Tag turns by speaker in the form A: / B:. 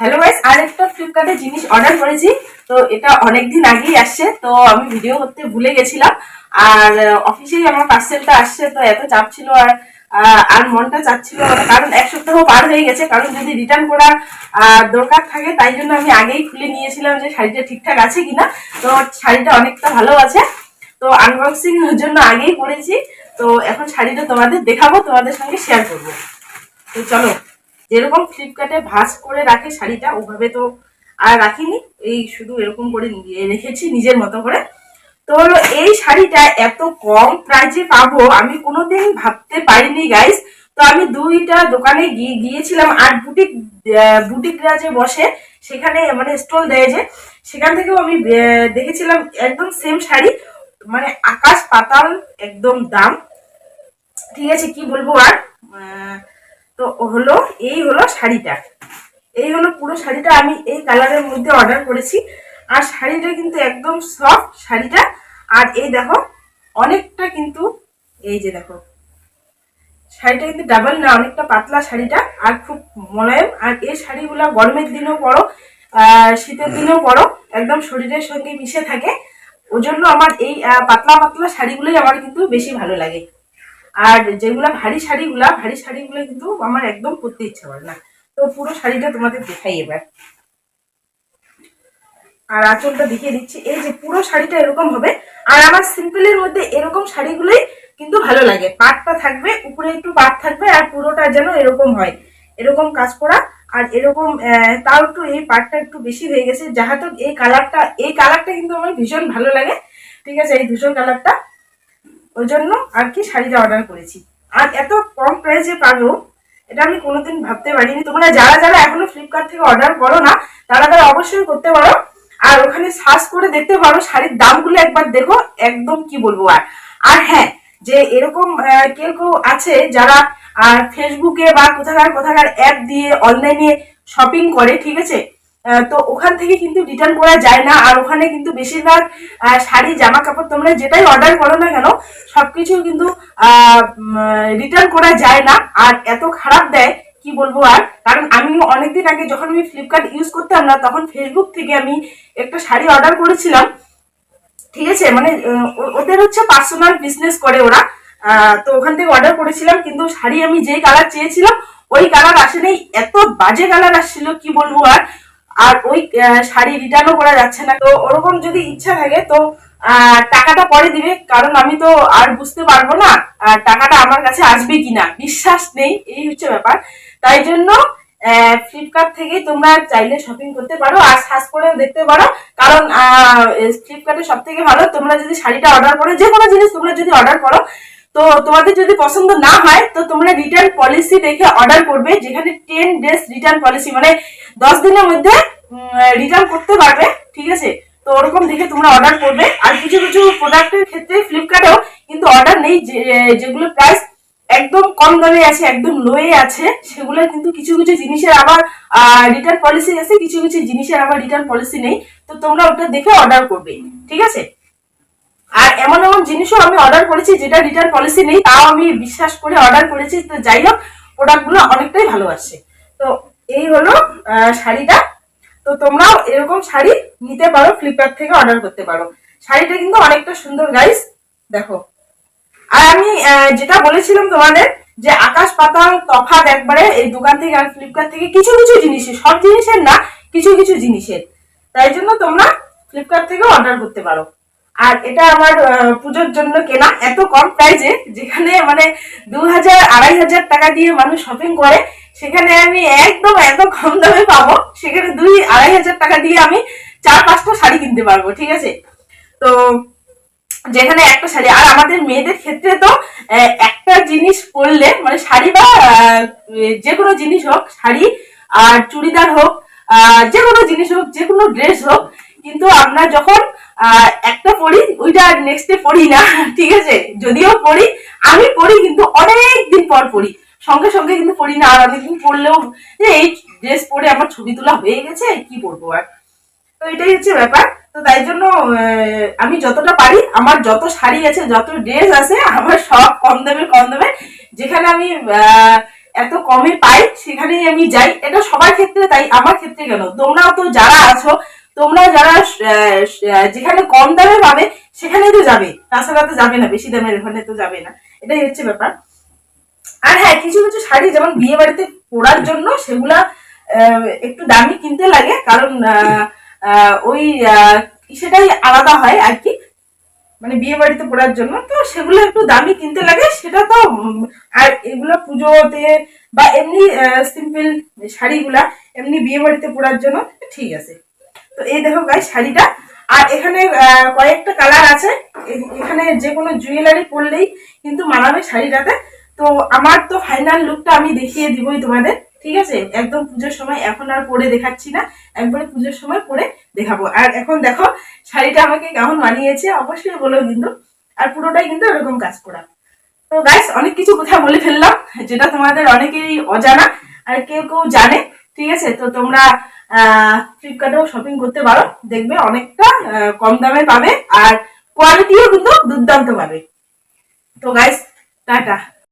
A: Hello guys আর একটা ফ্লিপকার্টে জিনিস অর্ডার করেছি। তো এটা অনেক দিন আগেই আসছে, তো আমি ভিডিও করতে ভুলে গেছিলাম। আর অফিসেই আমার পার্সেলটা আসছে, তো এত চাপ ছিল আর আর মনটা চাচ্ছিল কারণ এক সপ্তাহ পার হয়ে গেছে, কারণ যদি রিটার্ন করার দরকার থাকে, তাই জন্য আমি আগেই খুলে নিয়েছিলাম যে শাড়িটা ঠিকঠাক আছে কিনা। তো শাড়িটা অনেকটা ভালো আছে। তো আনবক্সিং জন্য আগেই করেছি। তো এখন শাড়িটা তোমাদের দেখাবো, তোমাদের সঙ্গে শেয়ার করব। তো চলো। যেরকম ফ্লিপকার্টে ভাঁজ করে রাখে শাড়িটা, ওভাবে তো আর রাখিনি। এই শুধু এরকম করে রেখেছি নিজের মতো করে। তো এই শাড়িটা এত কম প্রাইজে পাবো, আমি কোনোদিন ভাবতে পারিনি গাইস তো আমি দুইটা দোকানে গিয়ে গিয়েছিলাম, আর বুটিক বুটিকরা যে বসে, সেখানে মানে স্টল দেয় যে, সেখান থেকেও আমি দেখেছিলাম একদম সেম শাড়ি মানে আকাশ পাতাল একদম দাম। ঠিক আছে, কি বলব আর? তো হলো, এই হলো শাড়িটা। এই হলো পুরো শাড়িটা আমি এই কালারের মধ্যে অর্ডার করেছি। আর শাড়িটা কিন্তু একদম সফট শাড়িটা। আর এই দেখো, অনেকটা কিন্তু, এই যে দেখো, শাড়িটা কিন্তু ডাবল না, অনেকটা পাতলা শাড়িটা। আর খুব মোলায়েম। আর এই শাড়িগুলো গরমের দিনেও পরো শীতের দিনেও পরো, একদম শরীরের সঙ্গে মিশে থাকে। ওই জন্য আমার এই পাতলা পাতলা শাড়িগুলোই আমার কিন্তু বেশি ভালো লাগে। আর যেগুলা ভারী শাড়িগুলা, ভারী শাড়িগুলো কিন্তু আমার একদম পরতে ইচ্ছা করে না। তো পুরো শাড়িটা তোমাদের দেখাই এবার। আর আঁচলটা দেখিয়ে দিচ্ছি। এই যে পুরো শাড়িটা এরকম হবে। আর আমার সিম্পলের মধ্যে এরকম শাড়িগুলোই কিন্তু ভালো লাগে। পাটটা থাকবে, উপরে একটু পাট থাকবে আর পুরোটা যেন এরকম হয়। এরকম কাজ করা। আর এরকম তাও একটু এই পাটটা একটু বেশি হয়ে গেছে। যাহাতো এই কালারটা এই কালারটা কিন্তু আমার ভীষণ ভালো লাগে। ঠিক আছে, এই ধূসর কালারটা। ওই জন্য আর কি শাড়িটা অর্ডার করেছি। আর এত কম প্রাইসে পাবো এটা আমি কোনোদিন ভাবতে পারিনি। তোমরা যারা যারা এখনও ফ্লিপকার্ট থেকে অর্ডার করো না, তারা তারা অবশ্যই করতে পারো। আর ওখানে সার্চ করে দেখতে পারো শাড়ির দামগুলো একবার দেখো, একদম কি বলব আর। আর হ্যাঁ যে এরকম কেউ কেউ আছে যারা ফেসবুকে বা কোথাকার কোথাকার অ্যাপ দিয়ে অনলাইনে শপিং করে, ঠিক আছে? তো ওখান থেকে কিন্তু রিটার্ন করা যায় না। আর ওখানে কিন্তু বেশিরভাগ শাড়ি জামা কাপড় তোমরা যেটাই অর্ডার করো না কেন, সবকিছু কিন্তু রিটার্ন করা যায় না। আর এত খারাপ দেয়, কি বলব আর? কারণ আমি অনেকদিন আগে যখন আমি ফ্লিপকার্ট ইউজ করতাম না, তখন ফেসবুক থেকে আমি একটা শাড়ি অর্ডার করেছিলাম। ঠিক আছে? মানে ওদের হচ্ছে পার্সোনাল বিজনেস করে ওরা। তো ওখান থেকে অর্ডার করেছিলাম, কিন্তু শাড়ি আমি যেই কালার চেয়েছিলাম, ওই কালার আসেনি। এত বাজে কালার আসছিল, কি বলব আর? আর ওই শাড়ি রিটার্নও করা যাচ্ছে না। তো ওরকম যদি ইচ্ছা থাকে, তো টাকাটা পরে দিবে। কারণ আমি তো আর বুঝতে পারব না টাকাটা আমার কাছে আসবে কিনা। বিশ্বাস নেই, এই হচ্ছে ব্যাপার। তাই জন্য ফ্লিপকার্ট থেকে তোমরা চাইলে শপিং করতে পারো আর সার্চ করেও দেখতে পারো। কারণ ফ্লিপকার্টে সব থেকে ভালো তোমরা যদি শাড়িটা অর্ডার করো, যে কোনো জিনিস তোমরা যদি অর্ডার করো, তো তোমাদের যদি পছন্দ না হয়, তো তোমরা রিটার্ন পলিসি দেখে অর্ডার করবে, যেখানে টেন ডেজ রিটার্ন পলিসি মানে দশ দিনের মধ্যে রিটার্ন করতে পারবে, ঠিক আছে? তো ওরকম দেখে তোমরা অর্ডার করবে। আর কিছু কিছু প্রোডাক্টের ক্ষেত্রে ফ্লিপকার্টেও কিন্তু অর্ডার নেই যেগুলো প্রাইস কম দামে আছে, একদম লোয়ে আছে সেগুলো কিন্তু কিছু কিছু জিনিসের আবার রিটার্ন পলিসি আছে কিছু কিছু জিনিসের আবার রিটার্ন পলিসি নেই। তো তোমরা ওটা দেখে অর্ডার করবে, ঠিক আছে? আর এমন এমন জিনিসও আমি অর্ডার করেছি যেটা রিটার্ন পলিসি নেই, তাও আমি বিশ্বাস করে অর্ডার করেছি। তো যাই হোক প্রোডাক্টগুলো অনেকটাই ভালো আসছে। তো এই হলো শাড়িটা। তো তোমরাও এরকম শাড়ি নিতে পারো ফ্লিপকার্ট থেকে অর্ডার করতে পারো। শাড়িটা কিন্তু অনেকটা সুন্দর গাইস দেখো। আর আমি যেটা বলেছিলাম তোমাদের, যে আকাশ পাতাল তফাৎ একবারে এই দোকান থেকে আর ফ্লিপকার্ট থেকে কিছু কিছু জিনিসের, সব জিনিসের না, কিছু কিছু জিনিসের। তাই জন্য তোমরা ফ্লিপকার্ট থেকে অর্ডার করতে পারো। আর এটা আমার পুজোর জন্য কেনা, এত কম প্রাইজে যেখানে মানে দু হাজার, আড়াই হাজার টাকা দিয়ে মানুষ শপিং করে, সেখানে আমি একদম এত কম দামে পাবো। সেখানে দুই, আড়াই হাজার টাকা দিয়ে আমি চার, পাঁচটা শাড়ি কিনতে পারব, ঠিক আছে? তো যেখানে একটা শাড়ি, আর আমাদের মেয়েদের ক্ষেত্রে তো একটা জিনিস পরলে মানে শাড়ি বা যে কোনো জিনিস হোক, শাড়ি, আর চুড়িদার হোক যে কোনো জিনিস হোক, যে কোনো ড্রেস হোক, কিন্তু আমরা যখন একটা পরি, ওইটা নেক্সট ডে পরি না, ঠিক আছে? যদিও পরি, আমি পরি, কিন্তু অনেক দিন পর পরি। সঙ্গে সঙ্গে কিন্তু পড়ি না, আর অনেকদিন পরলেও যে এই ড্রেস পরে আমার ছবি তোলা হয়ে গেছে, কি করব আর? তো এটাই হচ্ছে ব্যাপার। তো তাই জন্য আমি যতটা পারি আমার যত শাড়ি আছে যত ড্রেস আছে আমার সব কম দামের কম দামের যেখানে আমি এত কমে পাই সেখানেই আমি যাই। এটা সবার ক্ষেত্রে তাই আমার ক্ষেত্রে কেন? তোমরাও তো যারা আছো তোমরা যারা যেখানে কম দামে পাবে সেখানেই তো যাবে। তাছাড়া তো যাবে না বেশি দামের ওখানে তো যাবে না। এটাই হচ্ছে ব্যাপার। আর হ্যাঁ কিছু কিছু শাড়ি যেমন বিয়ে বাড়িতে পরার জন্য সেগুলা একটু দামি কিনতে লাগে। কারণ আহ, ওই সেটাই আলাদা হয় আর কি। মানে বিয়ে বাড়িতে পরার জন্য। তো সেগুলো একটু দামি কিনতে লাগে। সেটা তো আর এগুলো পুজোতে বা এমনি সিম্পল শাড়িগুলা এমনি বিয়ে বাড়িতে পরার জন্য ঠিক আছে। তো এই দেখো গাই শাড়িটা। আর এখানে কয়েকটা কালার আছে। এখানে যে কোনো জুয়েলারি পরলেই কিন্তু মানাবে শাড়িটাতে। তো আমার তো ফাইনাল লুকটা আমি দেখিয়ে দিবই তোমাদের। ঠিক আছে? একদম পুজোর সময় এখন আর পরে দেখাচ্ছি না। একবারে পুজোর সময় পরে দেখাবো। আর এখন দেখো, শাড়িটা আমাকে কেমন মানিয়েছে, অবশ্যই বলো কিন্তু। আর পুরোটাই কিন্তু এরকম কাজ করা। তো গাইস অনেক কিছু কথা বলে ফেললাম, যেটা তোমাদের অনেকেরই অজানা আর কেউ কেউ জানে, ঠিক আছে? তো তোমরা ফ্লিপকার্টেও শপিং করতে পারো। দেখবে অনেকটা কম দামে পাবে আর কোয়ালিটিও কিন্তু দুর্দান্ত পাবে। তো গাইস টাটা।